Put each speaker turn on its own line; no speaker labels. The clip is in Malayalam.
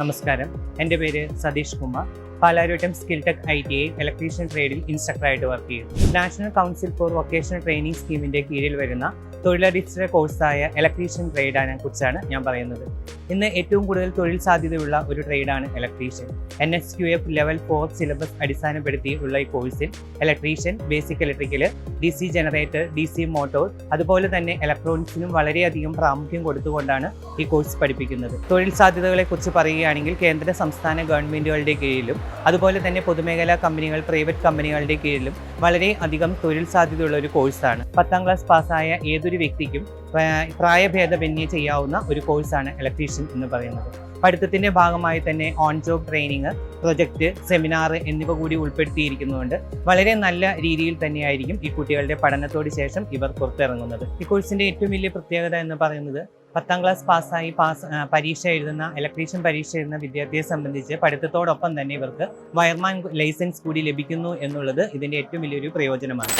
നമസ്കാരം. എന്റെ പേര് Satheesh Kumar. Palarottam skill tech I T I electrician ട്രേഡിൽ ഇൻസ്ട്രക്ടറായിട്ട് വർക്ക് ചെയ്യുന്നു. National council for vocational training സ്കീമിന്റെ കീഴിൽ വരുന്ന തൊഴിലധിഷ്ഠിത കോഴ്സായ ഇലക്ട്രീഷ്യൻ ട്രേഡിനെ കുറിച്ചാണ് ഞാൻ പറയുന്നത്. ഇന്ന് ഏറ്റവും കൂടുതൽ തൊഴിൽ സാധ്യതയുള്ള ഒരു ട്രേഡാണ് electrician N S Q F level four syllabus അടിസ്ഥാനപ്പെടുത്തിയുള്ള ഈ കോഴ്സിൽ electrician basic electrical D C generator D C motor അതുപോലെ തന്നെ ഇലക്ട്രോണിക്സിനും വളരെയധികം പ്രാമുഖ്യം കൊടുത്തുകൊണ്ടാണ് ഈ കോഴ്സ് പഠിപ്പിക്കുന്നത്. തൊഴിൽ സാധ്യതകളെക്കുറിച്ച് പറയുകയാണെങ്കിൽ കേന്ദ്ര സംസ്ഥാന ഗവൺമെന്റുകളുടെ കീഴിലും അതുപോലെ തന്നെ പൊതുമേഖലാ കമ്പനികൾ പ്രൈവറ്റ് കമ്പനികളുടെ കീഴിലും വളരെ അധികം തൊഴിൽ സാധ്യതയുള്ള ഒരു കോഴ്സാണ് പത്താം ക്ലാസ് പാസ്സായ ഏതൊരു വ്യക്തിക്കും പ്രാ- പ്രായഭേദമന്യേ ചെയ്യാവുന്ന ഒരു കോഴ്സാണ് ഇലക്ട്രീഷ്യൻ എന്ന് പറയുന്നത്. പഠിത്തത്തിന്റെ ഭാഗമായി തന്നെ on job training project seminar എന്നിവ കൂടി ഉൾപ്പെടുത്തിയിരിക്കുന്നതുകൊണ്ട് വളരെ നല്ല രീതിയിൽ തന്നെയായിരിക്കും ഈ കുട്ടികളുടെ പഠനത്തോട് ശേഷം ഇവർ പുറത്തിറങ്ങുന്നത്. ഈ കോഴ്സിന്റെ ഏറ്റവും വലിയ പ്രത്യേകത എന്ന് പറയുന്നത് പത്താം ക്ലാസ് പാസ്സായി പാസ് പരീക്ഷ എഴുതുന്ന ഇലക്ട്രീഷ്യൻ പരീക്ഷ എഴുതുന്ന വിദ്യാർത്ഥിയെ സംബന്ധിച്ച് പഠിത്തത്തോടൊപ്പം തന്നെ ഇവർക്ക് വയർമാൻ ലൈസൻസ് കൂടി ലഭിക്കുന്നു എന്നുള്ളത് ഇതിന്റെ ഏറ്റവും വലിയൊരു പ്രയോജനമാണ്.